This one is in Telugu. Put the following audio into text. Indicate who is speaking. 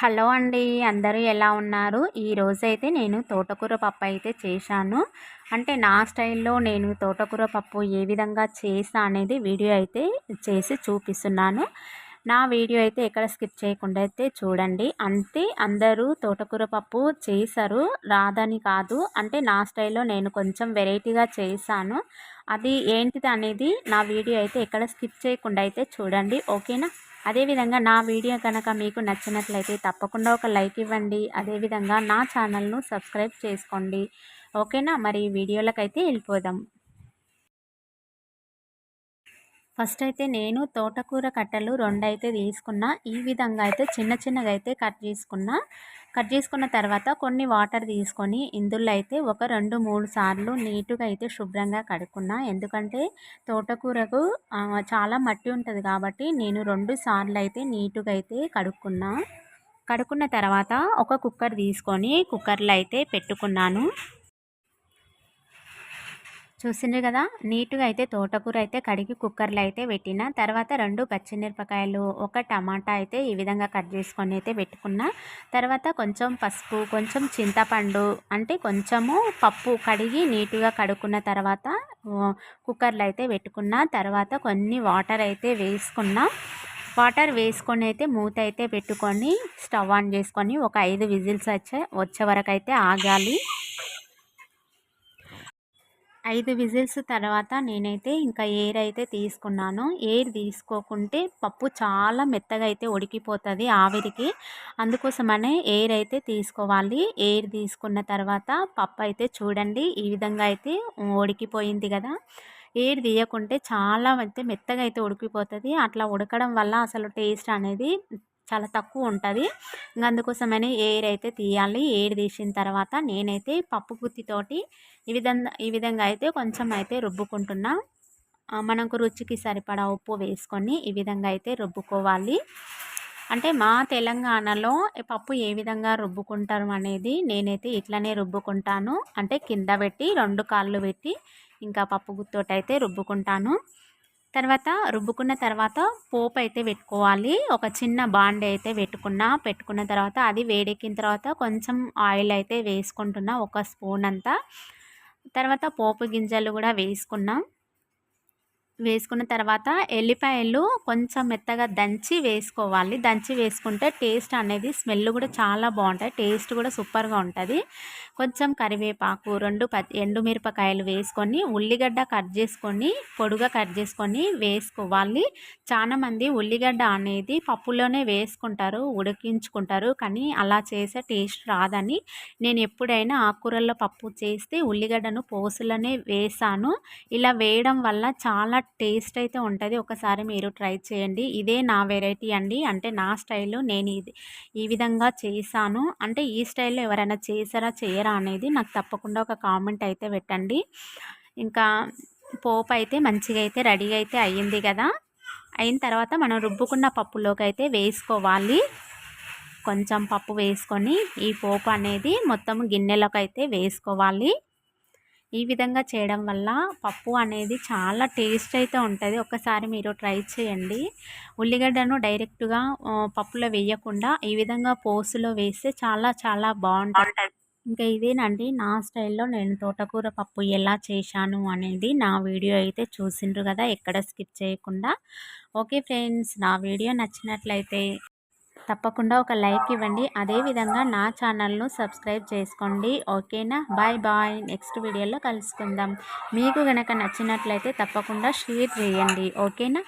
Speaker 1: హలో అండి అందరూ ఎలా ఉన్నారు? ఈరోజైతే నేను తోటకూర పప్పు అయితే చేశాను. అంటే నా స్టైల్లో నేను తోటకూర పప్పు ఏ విధంగా చేసా అనేది వీడియో అయితే చేసి చూపిస్తున్నాను. నా వీడియో అయితే ఎక్కడ స్కిప్ చేయకుండా అయితే చూడండి. అంతే అందరూ తోటకూర పప్పు చేశారు రాదని కాదు. అంటే నా స్టైల్లో నేను కొంచెం వెరైటీగా చేశాను. అది ఏంటిది అనేది నా వీడియో అయితే ఎక్కడ స్కిప్ చేయకుండా అయితే చూడండి. ఓకేనా? అదేవిధంగా నా వీడియో కనుక మీకు నచ్చినట్లయితే తప్పకుండా ఒక లైక్ ఇవ్వండి. అదేవిధంగా నా ఛానల్ను సబ్స్క్రైబ్ చేసుకోండి. ఓకేనా? మరి వీడియోలకైతే వెళ్ళిపోదాం. ఫస్ట్ అయితే నేను తోటకూర కట్టలు రెండు అయితే తీసుకున్నా. ఈ విధంగా అయితే చిన్న చిన్నగా అయితే కట్ చేసుకున్నా. కట్ చేసుకున్న తర్వాత కొన్ని వాటర్ తీసుకొని ఇందులో అయితే ఒక రెండు మూడు సార్లు నీటుగా అయితే శుభ్రంగా కడుక్కున్నా. ఎందుకంటే తోటకూరకు చాలా మట్టి ఉంటుంది కాబట్టి నేను రెండు సార్లు అయితే నీటుగా అయితే కడుక్కున్నా. కడుక్కున్న తర్వాత ఒక కుక్కర్ తీసుకొని కుక్కర్లో అయితే పెట్టుకున్నాను. చూసిండ్రు కదా నీట్గా అయితే తోటకూర అయితే కడిగి కుక్కర్లో అయితే పెట్టిన తర్వాత రెండు పచ్చిమిరపకాయలు ఒక టమాటా అయితే ఈ విధంగా కట్ చేసుకొని అయితే పెట్టుకున్న తర్వాత కొంచెం పసుపు కొంచెం చింతపండు అంటే కొంచెము పప్పు కడిగి నీట్గా కడుక్కున్న తర్వాత కుక్కర్లో అయితే పెట్టుకున్న తర్వాత కొన్ని వాటర్ అయితే వేసుకున్న వాటర్ వేసుకొని అయితే మూత అయితే పెట్టుకొని స్టవ్ ఆన్ చేసుకొని ఒక ఐదు విజిల్స్ వచ్చే వచ్చే వరకు అయితే ఆగాలి. ఐదు విజిల్స్ తర్వాత నేనైతే ఇంకా ఎయిర్ అయితే తీసుకున్నాను. ఎయిర్ తీసుకోకుంటే పప్పు చాలా మెత్తగా అయితే ఉడికిపోతుంది ఆవిరికి. అందుకోసమనే ఎయిర్ అయితే తీసుకోవాలి. ఎయిర్ తీసుకున్న తర్వాత పప్పు అయితే చూడండి ఈ విధంగా అయితే ఉడికిపోయింది కదా. ఎయిర్ తీయకుంటే చాలా అయితే మెత్తగా అయితే ఉడికిపోతుంది. అట్లా ఉడకడం వల్ల అసలు టేస్ట్ అనేది చాలా తక్కువ ఉంటుంది. ఇంకా అందుకోసమని ఎయిర్ అయితే తీయాలి ఎయిర్ తీసిన తర్వాత నేనైతే పప్పు గుత్తితోటి ఈ విధంగా ఈ విధంగా అయితే కొంచెం అయితే రుబ్బుకుంటున్నా. మనకు రుచికి సరిపడా ఉప్పు వేసుకొని ఈ విధంగా అయితే రుబ్బుకోవాలి. అంటే మా తెలంగాణలో పప్పు ఏ విధంగా రుబ్బుకుంటారు అనేది నేనైతే ఇట్లనే రుబ్బుకుంటాను. అంటే కింద పెట్టి రెండు కాళ్ళు పెట్టి ఇంకా పప్పు గుత్తోటైతే అయితే రుబ్బుకుంటాను. తర్వాత రుబ్బుకున్న తర్వాత పోపు అయితే పెట్టుకోవాలి. ఒక చిన్న బాండ్ అయితే పెట్టుకున్నా పెట్టుకున్న తర్వాత అది వేడెక్కిన తర్వాత కొంచెం ఆయిల్ అయితే వేసుకుంటున్నా ఒక స్పూన్ అంతా. తర్వాత పోపు గింజలు కూడా వేసుకున్నాం. వేసుకున్న తర్వాత ఎల్లిపాయలు కొంచెం మెత్తగా దంచి వేసుకోవాలి. దంచి వేసుకుంటే టేస్ట్ అనేది స్మెల్ కూడా చాలా బాగుంటుంది. టేస్ట్ కూడా సూపర్గా ఉంటుంది. కొంచెం కరివేపాకు రెండు ఎండుమిరపకాయలు వేసుకొని ఉల్లిగడ్డ కట్ చేసుకొని పొడుగా కట్ చేసుకొని వేసుకోవాలి. చాలామంది ఉల్లిగడ్డ అనేది పప్పులోనే వేసుకుంటారు ఉడికించుకుంటారు కానీ అలా చేసే టేస్ట్ రాదని. నేను ఎప్పుడైనా ఆకుకూరల్లో పప్పు చేస్తే ఉల్లిగడ్డను పోసులనే వేసాను. ఇలా వేయడం వల్ల చాలా టేస్ట్ అయితే ఉంటుంది. ఒకసారి మీరు ట్రై చేయండి. ఇదే నా వెరైటీ అండి. అంటే నా స్టైల్లో నేను ఇది ఈ విధంగా చేశాను. అంటే ఈ స్టైల్లో ఎవరైనా చేసారా చేయరా అనేది నాకు తప్పకుండా ఒక కామెంట్ అయితే పెట్టండి. ఇంకా పోపు అయితే మంచిగా అయితే రెడీ అయితే అయ్యింది కదా. అయిన తర్వాత మనం రుబ్బుకున్న పప్పులోకి అయితే వేసుకోవాలి. కొంచెం పప్పు వేసుకొని ఈ పోపు అనేది మొత్తం గిన్నెలోకి అయితే వేసుకోవాలి. ఈ విధంగా చేయడం వల్ల పప్పు అనేది చాలా టేస్ట్ అయితే ఉంటుంది. ఒకసారి మీరు ట్రై చేయండి. ఉల్లిగడ్డను డైరెక్ట్గా పప్పులో వేయకుండా ఈ విధంగా పోసులో వేస్తే చాలా చాలా బాగుంటుంది. ఇంకా ఇదేనండి. నా స్టైల్లో నేను తోటకూర పప్పు ఎలా చేశాను అనేది నా వీడియో అయితే చూసిండ్రు కదా ఎక్కడ స్కిప్ చేయకుండా. ఓకే ఫ్రెండ్స్ నా వీడియో నచ్చినట్లయితే తప్పకుండా ఒక లైక్ ఇవ్వండి. అదేవిధంగా నా ఛానల్ను సబ్స్క్రైబ్ చేసుకోండి. ఓకేనా? Bye bye. నెక్స్ట్ వీడియోలో కలుసుకుందాం. మీకు కనుక నచ్చినట్లయితే తప్పకుండా షేర్ చేయండి. ఓకేనా?